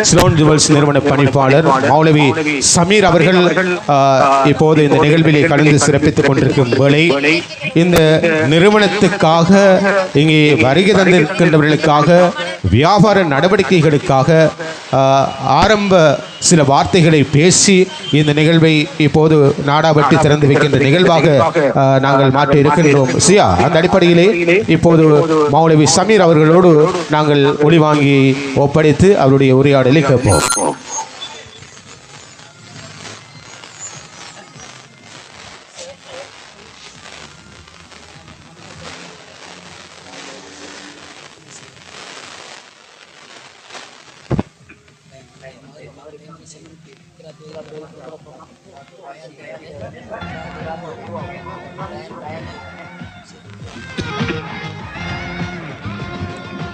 Ceylon jewels நிறுவன பணிப்பாளர் மௌலவி சமீர் அவர்கள் இப்போது இந்த நிகழ்விலே கலந்து சிறப்பித்துக் கொண்டிருக்கும் வேளை இந்த நிறுவனத்துக்காக இங்கே வருகை தந்திருக்கின்றவர்களுக்காக வியாபார நடவடிக்கைகளுக்காக ஆரம்ப சில வார்த்தைகளை பேசி இந்த நிகழ்வை இப்போது நாடாபட்டி திறந்து வைக்கின்ற நிகழ்வாக நாங்கள் மாற்றி இருக்கின்றோம். சியா அந்த அடிப்படையிலே இப்போது மௌலவி சமீர் அவர்களோடு நாங்கள் ஒளி வாங்கி ஒப்படைத்து அவருடைய உரையாடலை கேட்போம்.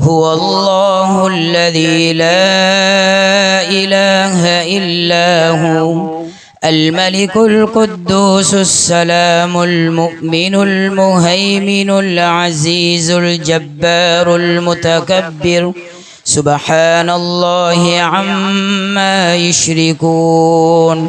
هو الله الذي لا إله إلا هو. الملك القدوس السلام المؤمن المهيمن العزيز الجبار المتكبر. سبحان الله عما يشركون.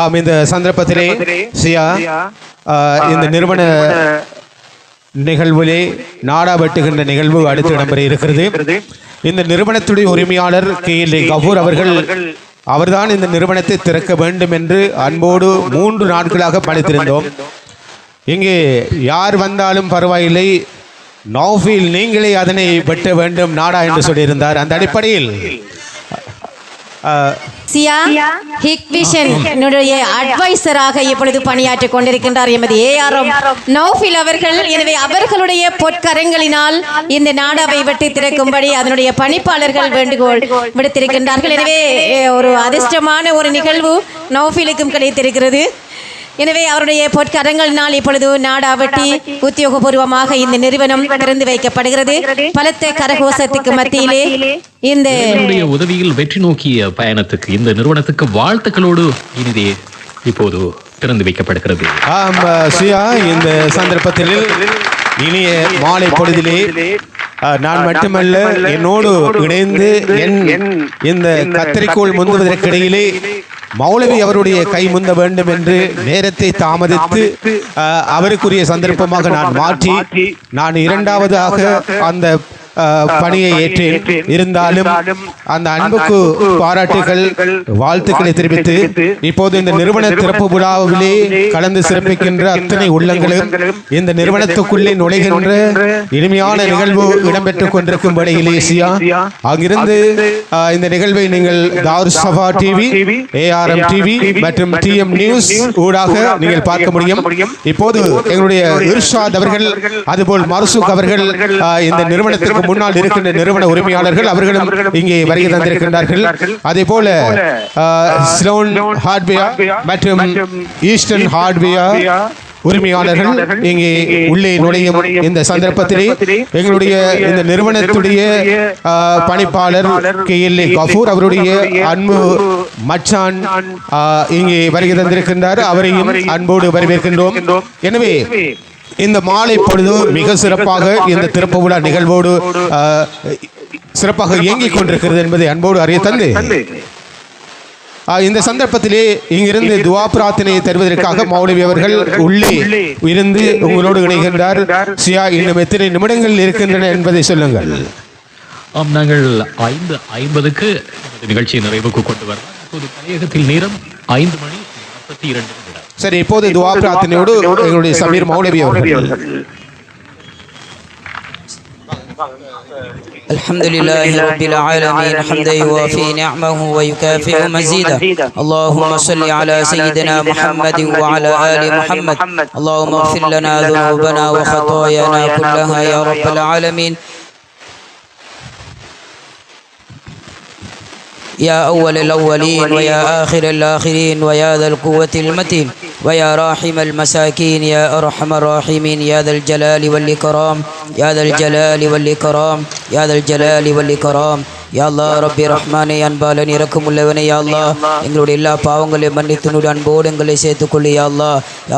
ஆம் இந்த சந்தர்ப்பத்திலே சியா இந்த நிறுவன நிகழ்விலே நாடா வெட்டுகின்ற நிகழ்வு அடுத்து இடம்பெற இருக்கிறது. இந்த நிறுவனத்துடைய உரிமையாளர் கே. எல். கபூர் அவர்கள் அவர்தான் இந்த நிறுவனத்தை திறக்க வேண்டும் என்று அன்போடு மூன்று நாட்களாக பணித்திருந்தோம். இங்கே யார் வந்தாலும் பரவாயில்லை. நௌஃபில் நீங்களே அதனை வெட்ட வேண்டும். நாடா என்று சொல்லியிருந்தார். அந்த அடிப்படையில் சியா ஹிக் விஷன் என்னுடைய அட்வைசராக இப்பொழுது பணியாற்றிக் கொண்டிருக்கின்றார் எமது ஏஆர்எம் நௌஃபில் அவர்கள் எனவே அவர்களுடைய பொற்கரங்களினால் இந்த நாடாவை வெட்டி திறக்கும்படி அதனுடைய பணிப்பாளர்கள் வேண்டுகோள் விடுத்திருக்கின்றார்கள். எனவே ஒரு அதிர்ஷ்டமான ஒரு நிகழ்வு நௌஃபிலுக்கும் கிடைத்திருக்கிறது. எனவே அவருடைய பொற்கரங்களினால் இப்பொழுது நாடாவட்டி உத்தியோகபூர்வமாக இந்த நிறுவனம் திறந்து வைக்கப்படுகிறது பலத்த கரகோஷத்துக்கு மத்தியிலே இந்த உதவியில் வெற்றி நோக்கிய பயணத்துக்கு இந்த நிறுவனத்துக்கு வாழ்த்துக்களோடு இனிதே இப்போது திறந்து வைக்கப்படுகிறது ஆம் சியா இந்த சந்தர்ப்பத்தில் இனிய மாலை பொழுதிலே நான் மட்டுமல்ல என்னோடு இணைந்து என் இந்த கத்தரிக்கோள் முந்துவதற்கிடையிலே மௌலவி அவருடைய கை முந்த வேண்டும் என்று நேரத்தை தாமதித்து அவருக்குரிய சந்தர்ப்பமாக நான் மாற்றி நான் இரண்டாவதாக அந்த பணியை ஏற்றேன். இருந்தாலும் அந்த அன்புக்கு பாராட்டுகள் வாழ்த்துக்களை தெரிவித்து இப்போது இந்த நிறுவன திறப்பு விழாவிலே கலந்து சிறப்பிக்கின்ற அத்தனை உள்ளங்களும் இந்த நிறுவனத்துக்குள்ளே நுழைகின்ற இனிமையான நிகழ்வு இடம்பெற்றுக் கொண்டிருக்கும் வேளையில் ஏசியா அங்கிருந்து இந்த நிகழ்வை நீங்கள் தார் சபா டிவி ஏஆர்எம் டிவி மற்றும் டிஎம் நியூஸ் ஊடாக நீங்கள் பார்க்க முடியும். இப்போது எங்களுடைய இர்ஷாத் அவர்கள் அதுபோல் மர்சூக் அவர்கள் இந்த நிறுவனத்திற்கு முன்னால் இருக்கின்ற நிறுவன உரிமையாளர்கள் அவர்களும் இங்கே வருகை தந்திருக்கின்றார்கள். அதே போல ஸ்லோன் ஹார்ட்வேர் மற்றும் ஈஸ்டர்ன் ஹார்ட்வேர் உரிமையாளர்கள் இங்கே உள்ளே நுழையும் இந்த சந்தர்ப்பத்திலே எங்களுடைய இந்த நிறுவனத்துடைய பணிப்பாளர் கே எல் ஏ கஃபூர் அவருடைய அன்பு மச்சான் இங்கே வருகை தந்திருக்கின்றார். அவரையும் அன்போடு வரவேற்கின்றோம். எனவே இந்த மாலை பொழுது மிக சிறப்பாக இந்த திறப்பு விழா நிகழ்வோடு சிறப்பாக இயங்கிக் கொண்டிருக்கிறது என்பதை அன்போடு அறிய தந்து. ஆ, இந்த சந்தர்ப்பத்திலே இங்கிருந்து துவா பிரார்த்தனையை தருவதற்காக மௌலவி அவர்கள் உள்ளே இருந்து உங்களோடு இணைகின்றார். சியா இன்னும் எத்தனை நிமிடங்கள் இருக்கின்றன என்பதை சொல்லுங்கள். ஆம் நாங்கள் ஐந்து ஐம்பதுக்கு நிகழ்ச்சியை நிறைவுக்கு கொண்டு வரலாம். இப்போது தலையகத்தில் நேரம் ஐந்து மணி முப்பத்தி இரண்டு சரி இப்போது துவா பிரார்த்தனையோடு எங்களுடைய சமீர் மௌலவி அவர்கள் الحمد لله رب العالمين حمدا يوافي نعمه ويكافئ مزيدا اللهم صل على سيدنا محمد وعلى آل محمد اللهم اغفر لنا ذنوبنا وخطايانا كلها يا رب العالمين يا أول الأولين ويا آخر الآخرين ويا ذا القوة المتين ويا راحم المساكين يا أرحم الراحمين يا ذا الجلال والإكرام يا ذا الجلال والإكرام يا ذا الجلال والإكرام யா அல்லா ரப்பி ரஹ்மானே அன்பாலன் இறக்கமுள்ளவனே உள்ளவனே அல்லா எங்களுடைய எல்லா பாவங்களையும் மன்னித்துனுடைய அன்போடு எங்களை சேர்த்துக்கொள்ளு யா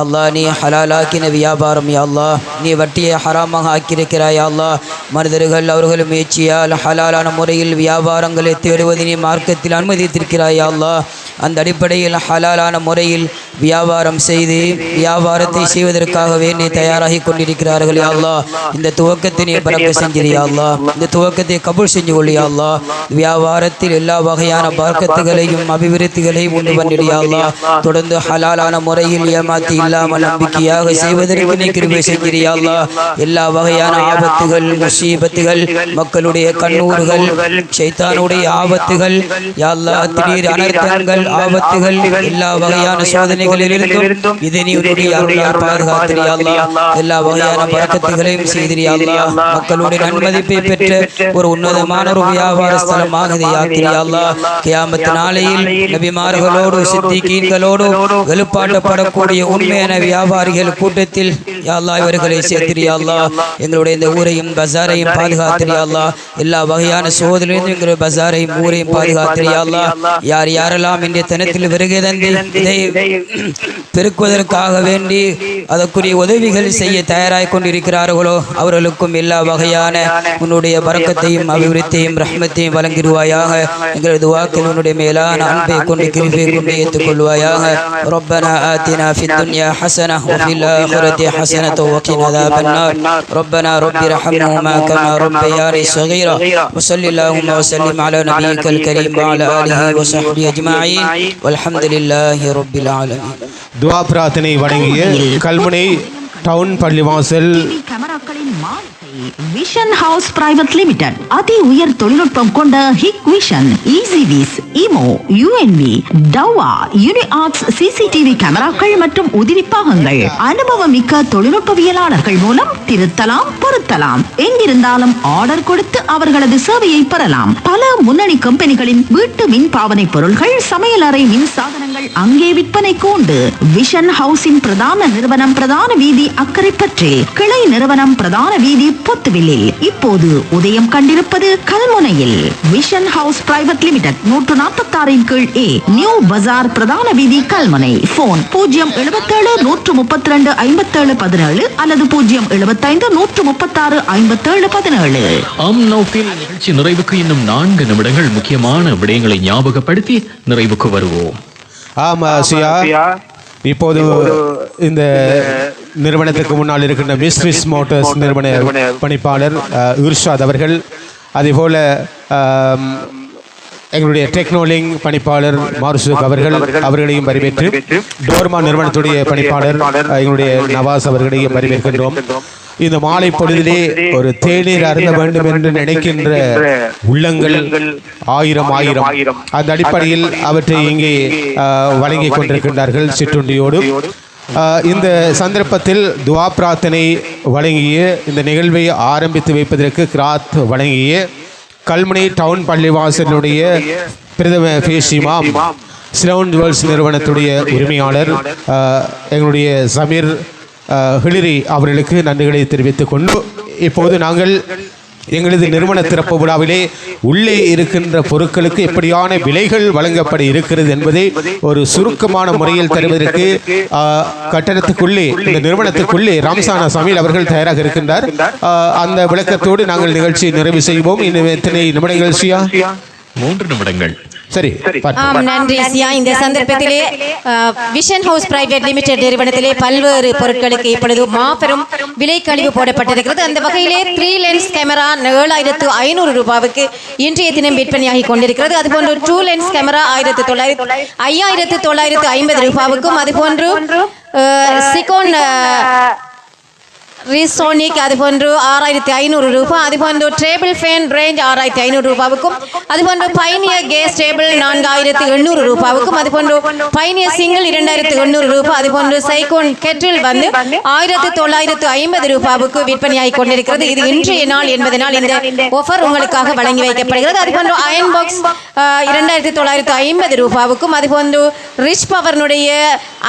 அல்லா நீ ஹலாலாக்கின வியாபாரம் யா நீ வட்டியை ஹராமாக ஆக்கியிருக்கிறாய் யா மனிதர்கள் அவர்கள் முயற்சியால் ஹலாலான முறையில் வியாபாரங்களை தேடுவதை நீ மார்க்கத்தில் அனுமதித்திருக்கிறாய் யா அந்த அடிப்படையில் ஹலாலான முறையில் வியாபாரம் செய்து வியாபாரத்தை செய்வதற்காகவே நீ தயாராகி கொண்டிருக்கிறார்கள் யா அல்லா இந்த துவக்கத்தை நீ பறக்க செஞ்சிரியா அல்லா இந்த துவக்கத்தை கபூல் செஞ்சு கொள்ளியா அல்லா வியாபாரத்தில் எல்லா வகையான பார்க்கத்துகளையும் அபிவிருத்திகளையும் உண்டு பண்ணிடியா அல்லா தொடர்ந்து ஹலாலான முறையில் ஏமாத்தி இல்லாமல் நம்பிக்கையாக செய்வதற்கு நீ கிருபை செஞ்சிரியா அல்லா எல்லா வகையான ஆபத்துகள் முசீபத்துகள் மக்களுடைய கண்ணூர்கள் ஷைத்தானுடைய ஆபத்துகள் யா அல்லா திடீர் அனர்த்தங்கள் ஆபத்துகள் எல்லா வகையான சோதனைகளிலிருந்தும் இதை நீ உன்னுடைய அருளால் எல்லா வகையான பறக்கத்துகளையும் செய்திரியா அல்லா மக்களுடைய நன்மதிப்பை பெற்ற ஒரு உன்னதமான ஒரு வியாபார ஸ்தலமாக இதை கியாமத்து நாளையில் நபிமார்களோடு சித்திகீன்களோடு எழுப்பாட்டப்படக்கூடிய உண்மையான வியாபாரிகள் கூட்டத்தில் யா அல்லா இவர்களை சேர்த்திரியா அல்லா எங்களுடைய இந்த ஊரையும் பஜாரையும் பாதுகாத்திரியா அல்லா எல்லா வகையான சோதனையிலும் எங்களுடைய பஜாரையும் ஊரையும் பாதுகாத்திரியா அல்லா யார் யாரெல்லாம் இன்றைய தினத்தில் வருகை தந்து இதை பெருக்குவதற்காக வேண்டி அதற்குரிய உதவிகள் செய்ய தயாராய் கொண்டிருக்கிறார்களோ அவர்களுக்கும் எல்லா வகையான உன்னுடைய பறக்கத்தையும் அபிவிருத்தியும் ரஹ்மத்தையும் வழங்கிடுவாயாக எங்களது வாக்கில் உன்னுடைய மேலான அன்பை கொண்டு கிருபை கொண்டு ஏற்றுக்கொள்வாயாக ربنا آتنا في الدنيا حسنة وفي الآخرة حسنة وقنا عذاب النار ربنا رب ارحمهما كما ربياني صغيرا وصل اللهم وسلم على نبيك الكريم وعلى آله وصحبه أجمعين அல்ஹம்துலில்லாஹி துவா பிரார்த்தனை வணங்கிய கல்முனை டவுன் பள்ளிவாசல் விஷன் ஹவுஸ் பிரைவேட் லிமிடெட் அதி உயர் தொழில்நுட்பம் கொண்ட Hikvision Ezviz Imou UNP Dahua யூனிஆர்ட்ஸ் CCTV கேமராக்கள் மற்றும் உதிரி பாகங்கள் அனுபவமிக்க தொழில்நுட்பவியலாளர்கள் மூலம் திருத்தலாம் பொருத்தலாம். எங்கிருந்தாலும் ஆர்டர் கொடுத்து அவர்களது சேவையை பெறலாம். பல முன்னணி கம்பெனிகளின் வீட்டு மின் பாவனை பொருட்கள் சமையலறை மின் சாதனங்கள் அங்கே விற்பனைக்கு உண்டு விஷன் ஹவுஸின் பிரதான நிறுவனம் பிரதான வீதி அக்கறை பற்றி. கிளை நிறுவனம் பிரதான வீதி பொத்துவில்லில் இப்போது உதயம் கண்டிருப்பது கல்முனையில். விஷன் ஹவுஸ் பிரைவேட் லிமிடெட் நூற்று நாற்பத்தி ஆறின் கீழ் ஏ நியூ பஜார் பிரதான வீதி கல்முனை. போன் பூஜ்ஜியம் எழுபத்தேழு நூற்று முப்பத்தி ரெண்டு ஐம்பத்தேழு பதினேழு அல்லது பூஜ்ஜியம் எழுபத்தைந்து நூற்று முப்பத்தாறு ஐம்பத்தேழு பதினேழு. ஆம் நௌஃபில் நிகழ்ச்சி நிறைவுக்கு இன்னும் நான்கு நிமிடங்கள் முக்கியமான விடயங்களை ஞாபகப்படுத்தி நிறைவுக்கு வருவோம். ஆமா சியா இப்போது இந்த நிறுவனத்துக்கு முன்னால் இருக்கின்ற மிஸ்ரிஸ் மோட்டார்ஸ் நிறுவன பணிப்பாளர் இர்ஷாத் அவர்கள் அதேபோல ஆம், எங்களுடைய டெக்னோலிங் பணிப்பாளர் மாருசுக் அவர்கள் அவர்களையும் வரவேற்று டோர்மா நிறுவனத்துடைய பணிப்பாளர் எங்களுடைய நவாஸ் அவர்களையும் வரவேற்கின்றோம் இந்த மாலை பொழுதிலே ஒரு தேநீர் அருந்த வேண்டும் என்று நினைக்கின்ற உள்ளங்கள் ஆயிரம் ஆயிரம் அந்த அடிப்படையில் அவற்றை இங்கே வழங்கிக் கொண்டிருக்கின்றார்கள் சிற்றுண்டியோடு. இந்த சந்தர்ப்பத்தில் துவா பிரார்த்தனை வழங்கிய இந்த நிகழ்வை ஆரம்பித்து வைப்பதற்கு கிராத் வழங்கிய கல்முனை டவுன் பள்ளிவாசலுடைய பிரதம பேசிமாம் சிலோன் ஜுவல்ஸ் நிறுவனத்துடைய உரிமையாளர் எங்களுடைய சமீர் ஹிலிரி அவர்களுக்கு நன்றிகளை தெரிவித்துக் கொண்டு இப்போது நாங்கள் எங்களது நிறுவன திறப்பு விழாவிலே உள்ளே இருக்கின்ற பொருட்களுக்கு எப்படியான விலைகள் வழங்கப்பட இருக்கிறது என்பதை ஒரு சுருக்கமான முறையில் தருவதற்கு கட்டடத்துக்குள்ளே கட்டணத்துக்குள்ளே இந்த நிறுவனத்துக்குள்ளே ராம்சானா சாமியில் அவர்கள் தயாராக இருக்கின்றார். அந்த விளக்கத்தோடு நாங்கள் நிகழ்ச்சி நிறைவு செய்வோம். இன்னும் எத்தனை நிமிடங்கள் நிகழ்ச்சியா மூன்று நிமிடங்கள். சரி ஆம். நன்றி சியா. இந்த சந்தர்ப்பத்திலே விஷன் ஹவுஸ் பிரைவேட் லிமிடெட் நிறுவனத்திலே பல்வேறு பொருட்களுக்கு இப்பொழுது மாபெரும் விலை கழிவு போடப்பட்டிருக்கிறது. அந்த வகையிலே த்ரீ லென்ஸ் கேமரா ஏழாயிரத்து ஐநூறு ரூபாவுக்கு இன்றைய தினம் விற்பனையாகி கொண்டிருக்கிறது. அதுபோன்று டூ லென்ஸ் கேமரா ஆயிரத்து தொள்ளாயிரத்து ஐயாயிரத்து தொள்ளாயிரத்து ஐம்பது ரூபாவுக்கும் அதுபோன்று சிகோன் ரீசோனிக் அதுபோன்று ஆறாயிரத்தி ஐநூறு ரூபாய் அதுபோன்று டேபிள் ஃபேன் ரேஞ்ச் ஆறாயிரத்தி ஐநூறு ரூபாவுக்கும். அதுபோன்று பைனியர் கேஸ் டேபிள் நான்காயிரத்தி எண்ணூறு ரூபாவுக்கும். அதுபோன்று பைனியர் சிங்கிள் இரண்டாயிரத்தி எண்ணூறு ரூபாய் அதுபோன்று சைகோன் கெட்டில் வந்து ஆயிரத்தி தொள்ளாயிரத்து ஐம்பது ரூபாவுக்கு விற்பனையாகி கொண்டிருக்கிறது. இது இன்றைய நாள் என்பதனால் இந்த ஆஃபர் உங்களுக்காக வழங்கி வைக்கப்படுகிறது. அதுபோன்று அயன் பாக்ஸ் இரண்டாயிரத்தி தொள்ளாயிரத்து ஐம்பது ரூபாவுக்கும். அதுபோன்று ரிச் பவர்னுடைய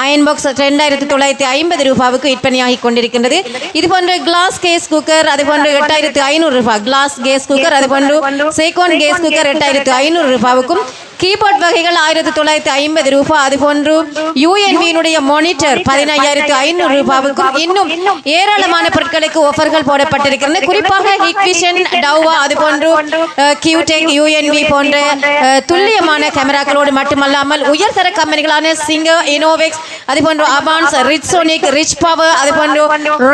அயன் பாக்ஸ் ரெண்டாயிரத்தி தொள்ளாயிரத்தி ஐம்பது ரூபாவுக்கு விற்பனையாகி கொண்டிருக்கின்றது. இது போன்ற கிளாஸ் கேஸ் குக்கர் அது போன்று எட்டாயிரத்து ஐநூறு ரூபாய். கிளாஸ் கேஸ் குக்கர் அது போன்று சேகோன் கேஸ் குக்கர் எட்டாயிரத்து ஐநூறு ரூபாவுக்கும் கீபோர்ட் வகைகள் ஆயிரத்தி தொள்ளாயிரத்தி ஐம்பது ரூபாய். அது போன்று யூஎன்வியினுடைய மானிட்டர் பதினையாயிரத்து ஐநூறு ரூபாவுக்கும் இன்னும் ஏராளமான பொருட்களுக்கு ஆஃபர்கள் போடப்பட்டிருக்கிறது. குறிப்பாக ஹிக்விஷன் டவ்வா அது போன்று கியூடெக் யூஎன்பி போன்ற துல்லியமான கேமராக்களோடு மட்டுமல்லாமல் உயர்தர கம்பெனிகளான சிங்கர் இனோவெக்ஸ் அது போன்று அபான்ஸ் ரிட்சோனிக் ரிச் பவர் அது போன்று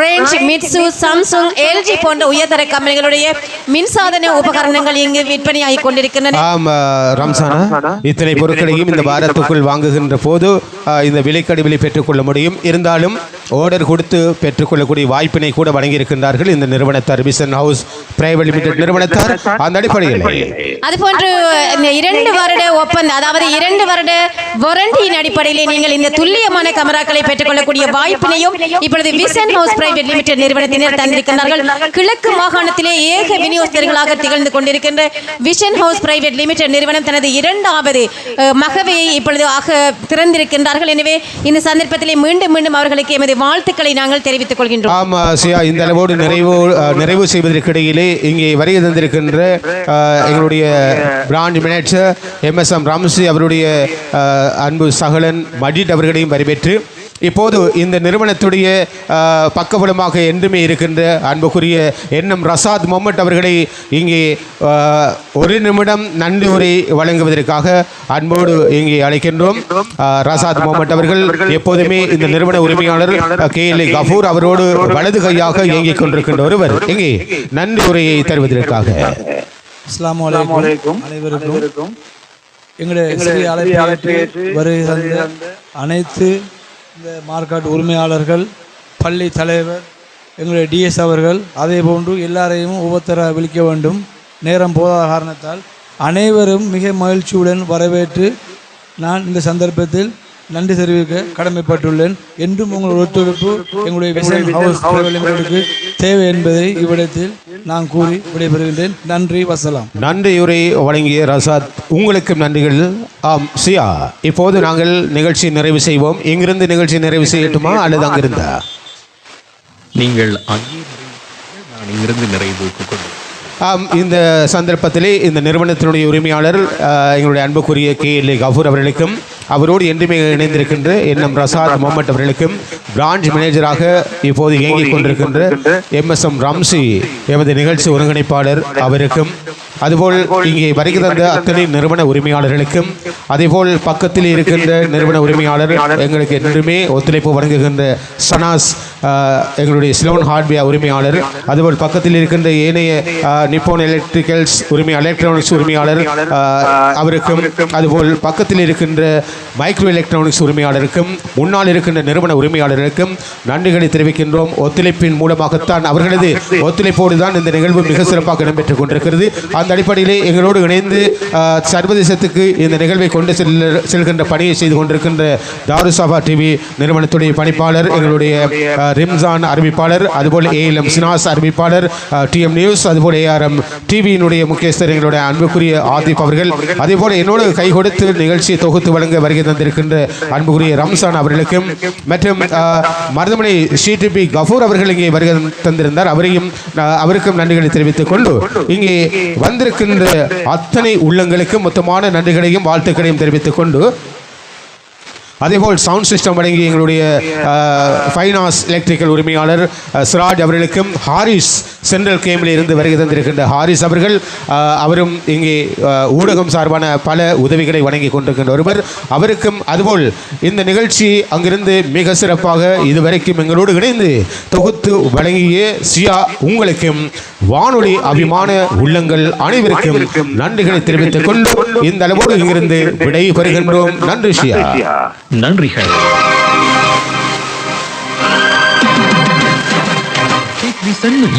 ரேஞ்ச் மிட்சு சாம்சுங் எல்ஜி போன்ற உயர்தர கம்பெனிகளுடைய மின்சாதன உபகரணங்கள் இங்கு விற்பனையாகி கொண்டிருக்கின்றன. ரம்சானா? இத்தனை பொருட்களையும் இந்த வாரத்துக்குள் வாங்குகின்ற போது இந்த விலைக்கடிவிலை பெற்றுக்கொள்ள முடியும். இருந்தாலும் ஆர்டர் கொடுத்து பெற்றுக்கொள்ளக்கூடிய வாய்ப்பினை கூட வழங்கியிருக்கின்றார்கள் இந்த நிறுவனத்தார். விசன் ஹவுஸ் பிரைவேட் லிமிடெட் நிறுவனத்தார். அந்த அடிப்படையில். அதுபோன்று இந்த இரண்டு வருட ஒப்பந்த அதாவது இரண்டு வருட வாரண்டியின் அடிப்படையிலே நீங்கள் இந்த துல்லியமான கமராக்களை பெற்றுக்கொள்ளக்கூடிய வாய்ப்பினையும் இப்பொழுது விசன் ஹவுஸ் பிரைவேட் லிமிடெட் நிறுவனத்தினர் தந்திருக்கிறார்கள் கிழக்கு மாகாணத்திலே ஏக விநியோகஸ்தர்களாக திகழ்ந்து கொண்டிருக்கின்ற விஷன் ஹவுஸ் பிரைவேட் லிமிடெட் நிறுவனம் தனது இரண்டாவது மகவையை இப்பொழுது ஆக திறந்திருக்கின்றார்கள். எனவே இந்த சந்தர்ப்பத்திலே மீண்டும் மீண்டும் அவர்களுக்கு எமது வாழ்த்துக்களை நாங்கள் தெரிவித்துக் கொள்கின்றோம். ஆமா சியா இந்த அளவோடு நிறைவு அஹ், நிறைவு செய்வதற்கிடையிலே இங்கே வரைய தந்திருக்கின்ற எங்களுடைய பிராண்ட் மேனேஜர் எம்எஸ்எம் ராம்சி அவருடைய அன்பு சகலன் மஜித் அவர்களையும் வரவேற்று இப்போது இந்த நிறுவனத்துடைய பக்கபலமாக என்றுமே இருக்கின்ற அன்புக்குரிய என்எம் ரசாத் முகமட் அவர்களை இங்கே ஒரு நிமிடம் நன்றி உரை வழங்குவதற்காக அன்போடு இங்கே அழைக்கின்றோம். ரசாத் முகமட் அவர்கள் எப்போதுமே இந்த நிறுவன உரிமையாளர் கே எல் கஃபூர் அவரோடு வலது கையாக இயங்கிக் கொண்டிருக்கின்ற ஒருவர். இங்கே நன்றி உரையை தருவதற்காக. அனைவருக்கும். எங்களுடைய வருகை அனைத்து இந்த மார்க்காட் உரிமையாளர்கள் பள்ளி தலைவர் எங்களுடைய டிஎஸ் அவர்கள் அதே போன்று எல்லாரையும் உபத்தர விழிக்க வேண்டும். நேரம் போதாத காரணத்தால் அனைவரும் மிக மகிழ்ச்சியுடன் வரவேற்று நான் இந்த சந்தர்ப்பத்தில் நன்றி தெரிவிக்க கடமைப்பட்டுள்ளேன். என்றும் உங்கள் ஒத்துழைப்பு எங்களுடைய விசன் தேவை என்பதை இவ்விடத்தில் நான் கூறி விடைபெறுகின்றேன். நன்றி வசலாம். நன்றி உரை வழங்கிய ரசாத். உங்களுக்கு நன்றிகள். ஆம் சியா இப்போது நாங்கள் நிகழ்ச்சி நிறைவு செய்வோம். இங்கிருந்து நிகழ்ச்சி நிறைவு செய்யட்டுமா அல்லது அங்கிருந்தா? நீங்கள் அங்கே நிறைவு நான் இங்கிருந்து நிறைவு கொண்டு இந்த சந்தர்ப்பத்திலே இந்த நிறுவனத்தினுடைய உரிமையாளர் எங்களுடைய அன்புக்குரிய கே எல் கஃபூர் அவர்களுக்கும் அவரோடு என்றுமே இணைந்திருக்கின்ற என்எம் ரசாத் முகமட் அவர்களுக்கும் பிரான்ச் மேனேஜராக இப்போது இயங்கிக் கொண்டிருக்கின்ற எம்எஸ்எம் ரம்சி எமது நிகழ்ச்சி ஒருங்கிணைப்பாளர் அவருக்கும் அதுபோல் இங்கே வருகை தந்த அத்தனை நிறுவன உரிமையாளர்களுக்கும் அதேபோல் பக்கத்தில் இருக்கின்ற நிறுவன உரிமையாளர் எங்களுக்கு என்றுமே ஒத்துழைப்பு வழங்குகின்ற சனாஸ் எங்களுடைய சிலோன் ஹார்ட்வேர் உரிமையாளர் அதுபோல் பக்கத்தில் இருக்கின்ற ஏனைய நிப்போன் எலக்ட்ரிக்கல்ஸ் உரிமை எலக்ட்ரானிக்ஸ் உரிமையாளர் அவருக்கும் அதுபோல் பக்கத்தில் இருக்கின்ற மைக்ரோ எலக்ட்ரானிக்ஸ் உரிமையாளருக்கும் முன்னால் இருக்கின்ற நிறுவன உரிமையாளருக்கும் நன்றிகளை தெரிவிக்கின்றோம். ஒத்துழைப்பின் மூலமாகத்தான் அவர்களது ஒத்துழைப்போடு தான் இந்த நிகழ்வு மிக சிறப்பாக இடம்பெற்றுக் கொண்டிருக்கிறது. அந்த அடிப்படையிலே எங்களோடு இணைந்து சர்வதேசத்துக்கு இந்த நிகழ்வை கொண்டு செல்ல செல்கின்ற பணியை செய்து கொண்டிருக்கின்ற தாருசாபா டிவி நிறுவனத்துடைய பணிப்பாளர் எங்களுடைய ரிம்சான் அறிவிப்பாளர் அதுபோல் ஏஎல்எம் சினாஸ் அறிவிப்பாளர் டிஎம் நியூஸ் அதுபோல் ஏஆர்எம் டிவியினுடைய முக்கியஸ்தர் எங்களுடைய அன்புக்குரிய ஆதிப் அவர்கள். அதேபோல் என்னோடு கை கொடுத்து நிகழ்ச்சியை தொகுத்து வழங்க வருகை தந்திருக்கின்ற அன்புக்குரிய ரம்சான் அவர்களுக்கும் மற்றும் மருதமனை சிடிபி கஃபூர் அவர்கள் இங்கே வருகை தந்திருந்தார். அவரையும் அவருக்கும் நன்றிகளை தெரிவித்துக் கொண்டு இங்கே வந்திருக்கின்ற அத்தனை உள்ளங்களுக்கும் மொத்தமான நன்றிகளையும் வாழ்த்துக்களையும் தெரிவித்துக் கொண்டு அதேபோல் சவுண்ட் சிஸ்டம் வழங்கி எங்களுடைய ஃபைனாஸ் எலக்ட்ரிக்கல் உரிமையாளர் சிராஜ் அவர்களுக்கும் ஹாரிஸ் சென்ட்ரல் கேம்பில் இருந்து வருகை தந்திருக்கின்ற ஹாரிஸ் அவர்கள் அவரும் இங்கே ஊடகம் சார்பான பல உதவிகளை வழங்கி கொண்டிருக்கின்ற ஒருவர். அவருக்கும் அதுபோல் இந்த நிகழ்ச்சி அங்கிருந்து மிக சிறப்பாக இதுவரைக்கும் எங்களோடு இணைந்து தொகுத்து வழங்கிய சியா உங்களுக்கும் வானொலி அபிமான உள்ளங்கள் அனைவருக்கும் நன்றிகளை தெரிவித்துக் கொண்டு இந்த அளவோடு இங்கிருந்து விடை பெறுகின்றோம். நன்றி ஷியா நன்றிகள். Take